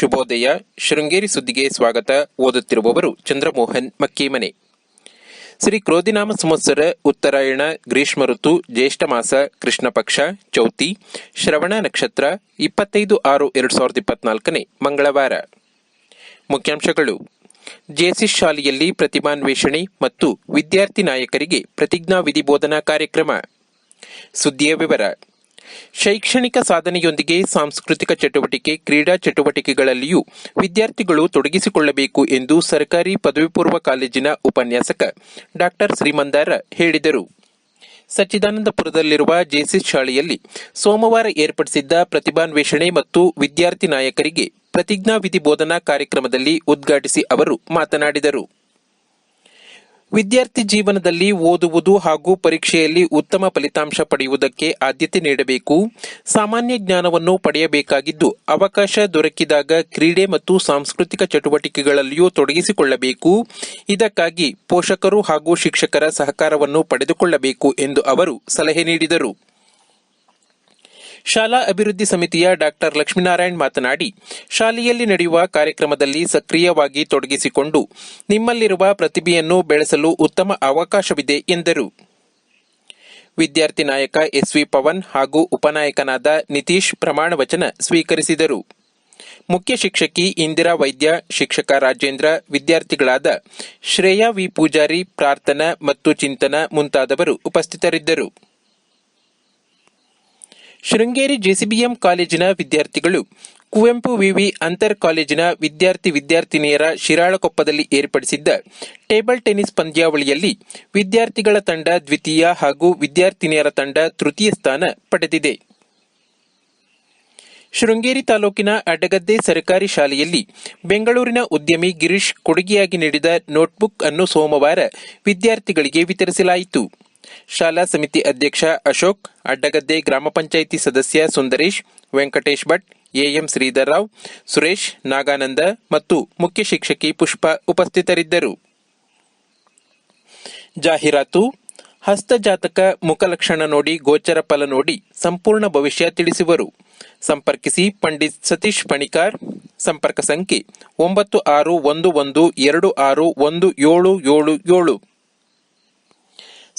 ಶುಭೋದಯ. ಶೃಂಗೇರಿ ಸುದ್ದಿಗೆ ಸ್ವಾಗತ. ಓದುತ್ತಿರುವವರು ಚಂದ್ರಮೋಹನ್ ಮಕ್ಕೀಮನೆ. ಶ್ರೀ ಕ್ರೋಧಿನಾಮ ಸಂವತ್ಸರ, ಉತ್ತರಾಯಣ, ಗ್ರೀಷ್ಮ ಋತು, ಜ್ಯೇಷ್ಠ ಮಾಸ, ಕೃಷ್ಣ ಪಕ್ಷ, ಚೌತಿ, ಶ್ರವಣ ನಕ್ಷತ್ರ, ಇಪ್ಪತ್ತೈದು ಆರು ಎರಡು ಸಾವಿರದ ಇಪ್ಪತ್ನಾಲ್ಕನೇ ಮಂಗಳವಾರ. ಮುಖ್ಯಾಂಶಗಳು. ಜೆಸಿ ಶಾಲೆಯಲ್ಲಿ ಪ್ರತಿಭಾನ್ವೇಷಣೆ ಮತ್ತು ವಿದ್ಯಾರ್ಥಿ ನಾಯಕರಿಗೆ ಪ್ರತಿಜ್ಞಾವಿಧಿ ಬೋಧನಾ ಕಾರ್ಯಕ್ರಮ. ಸುದ್ದಿಯ ವಿವರ. ಶೈಕ್ಷಣಿಕ ಸಾಧನೆಯೊಂದಿಗೆ ಸಾಂಸ್ಕೃತಿಕ ಚಟುವಟಿಕೆ, ಕ್ರೀಡಾ ಚಟುವಟಿಕೆಗಳಲ್ಲಿಯೂ ವಿದ್ಯಾರ್ಥಿಗಳು ತೊಡಗಿಸಿಕೊಳ್ಳಬೇಕು ಎಂದು ಸರ್ಕಾರಿ ಪದವಿ ಪೂರ್ವ ಕಾಲೇಜಿನ ಉಪನ್ಯಾಸಕ ಡಾಕ್ಟರ್ ಶ್ರೀಮಂದಾರ ಹೇಳಿದರು. ಸಚ್ಚಿದಾನಂದಪುರದಲ್ಲಿರುವ ಜೆಸಿಸ್ ಶಾಲೆಯಲ್ಲಿ ಸೋಮವಾರ ಏರ್ಪಡಿಸಿದ್ದ ಪ್ರತಿಭಾನ್ವೇಷಣೆ ಮತ್ತು ವಿದ್ಯಾರ್ಥಿ ನಾಯಕರಿಗೆ ಪ್ರತಿಜ್ಞಾವಿಧಿ ಬೋಧನಾ ಕಾರ್ಯಕ್ರಮದಲ್ಲಿ ಉದ್ಘಾಟಿಸಿ ಅವರು ಮಾತನಾಡಿದರು. ವಿದ್ಯಾರ್ಥಿ ಜೀವನದಲ್ಲಿ ಓದುವುದು ಹಾಗೂ ಪರೀಕ್ಷೆಯಲ್ಲಿ ಉತ್ತಮ ಫಲಿತಾಂಶ ಪಡೆಯುವುದಕ್ಕೆ ಆದ್ಯತೆ ನೀಡಬೇಕು. ಸಾಮಾನ್ಯ ಜ್ಞಾನವನ್ನು ಪಡೆಯಬೇಕಾಗಿದ್ದು, ಅವಕಾಶ ದೊರಕಿದಾಗ ಕ್ರೀಡೆ ಮತ್ತು ಸಾಂಸ್ಕೃತಿಕ ಚಟುವಟಿಕೆಗಳಲ್ಲಿಯೂ ತೊಡಗಿಸಿಕೊಳ್ಳಬೇಕು. ಇದಕ್ಕಾಗಿ ಪೋಷಕರು ಹಾಗೂ ಶಿಕ್ಷಕರ ಸಹಕಾರವನ್ನು ಪಡೆದುಕೊಳ್ಳಬೇಕು ಎಂದು ಅವರು ಸಲಹೆ ನೀಡಿದರು. ಶಾಲಾ ಅಭಿವೃದ್ಧಿ ಸಮಿತಿಯ ಡಾಕ್ಟರ್ ಲಕ್ಷ್ಮೀನಾರಾಯಣ್ ಮಾತನಾಡಿ, ಶಾಲೆಯಲ್ಲಿ ನಡೆಯುವ ಕಾರ್ಯಕ್ರಮದಲ್ಲಿ ಸಕ್ರಿಯವಾಗಿ ತೊಡಗಿಸಿಕೊಂಡು ನಿಮ್ಮಲ್ಲಿರುವ ಪ್ರತಿಭೆಯನ್ನು ಬೆಳೆಸಲು ಉತ್ತಮ ಅವಕಾಶವಿದೆ ಎಂದರು. ವಿದ್ಯಾರ್ಥಿ ನಾಯಕ ಎಸ್ವಿ ಪವನ್ ಹಾಗೂ ಉಪನಾಯಕನಾದ ನಿತೀಶ್ ಪ್ರಮಾಣ ವಚನ ಸ್ವೀಕರಿಸಿದರು. ಮುಖ್ಯ ಶಿಕ್ಷಕಿ ಇಂದಿರಾ ವೈದ್ಯ, ಶಿಕ್ಷಕ ರಾಜೇಂದ್ರ, ವಿದ್ಯಾರ್ಥಿಗಳಾದ ಶ್ರೇಯಾ ವಿ. ಪೂಜಾರಿ, ಪ್ರಾರ್ಥನಾ ಮತ್ತು ಚಿಂತನ ಮುಂತಾದವರು ಉಪಸ್ಥಿತರಿದ್ದರು. ಶೃಂಗೇರಿ ಜೆಸಿಬಿಎಂ ಕಾಲೇಜಿನ ವಿದ್ಯಾರ್ಥಿಗಳು, ಕುವೆಂಪು ವಿವಿ ಅಂತರ್ ಕಾಲೇಜಿನ ವಿದ್ಯಾರ್ಥಿ ವಿದ್ಯಾರ್ಥಿನಿಯರ ಶಿರಾಳಕೊಪ್ಪದಲ್ಲಿ ಏರ್ಪಡಿಸಿದ್ದ ಟೇಬಲ್ ಟೆನಿಸ್ ಪಂದ್ಯಾವಳಿಯಲ್ಲಿ ವಿದ್ಯಾರ್ಥಿಗಳ ತಂಡ ದ್ವಿತೀಯ ಹಾಗೂ ವಿದ್ಯಾರ್ಥಿನಿಯರ ತಂಡ ತೃತೀಯ ಸ್ಥಾನ ಪಡೆದಿದೆ. ಶೃಂಗೇರಿ ತಾಲೂಕಿನ ಅಡ್ಡಗದ್ದೆ ಸರ್ಕಾರಿ ಶಾಲೆಯಲ್ಲಿ ಬೆಂಗಳೂರಿನ ಉದ್ಯಮಿ ಗಿರೀಶ್ ಕೊಡುಗೆಯಾಗಿ ನೀಡಿದ ನೋಟ್ಬುಕ್ ಅನ್ನು ಸೋಮವಾರ ವಿದ್ಯಾರ್ಥಿಗಳಿಗೆ ವಿತರಿಸಲಾಯಿತು. ಶಾಲಾ ಸಮಿತಿ ಅಧ್ಯಕ್ಷ ಅಶೋಕ್, ಅಡ್ಡಗದ್ದೆ ಗ್ರಾಮ ಪಂಚಾಯಿತಿ ಸದಸ್ಯ ಸುಂದರೇಶ್, ವೆಂಕಟೇಶ್ ಭಟ್, ಎಎಂ ಶ್ರೀಧರ್ರಾವ್, ಸುರೇಶ್, ನಾಗಾನಂದ ಮತ್ತು ಮುಖ್ಯ ಶಿಕ್ಷಕಿ ಪುಷ್ಪ ಉಪಸ್ಥಿತರಿದ್ದರು. ಜಾಹೀರಾತು ಹಸ್ತಜಾತಕ ಮುಖಲಕ್ಷಣ ನೋಡಿ, ಗೋಚರ ಫಲ ನೋಡಿ, ಸಂಪೂರ್ಣ ಭವಿಷ್ಯ ತಿಳಿಸುವರು. ಸಂಪರ್ಕಿಸಿ ಪಂಡಿತ್ ಸತೀಶ್ ಪಣಿಕಾರ್, ಸಂಪರ್ಕ ಸಂಖ್ಯೆ ಒಂಬತ್ತು ಆರು ಒಂದು ಒಂದು ಎರಡು ಆರು ಒಂದು ಏಳು ಏಳು ಏಳು.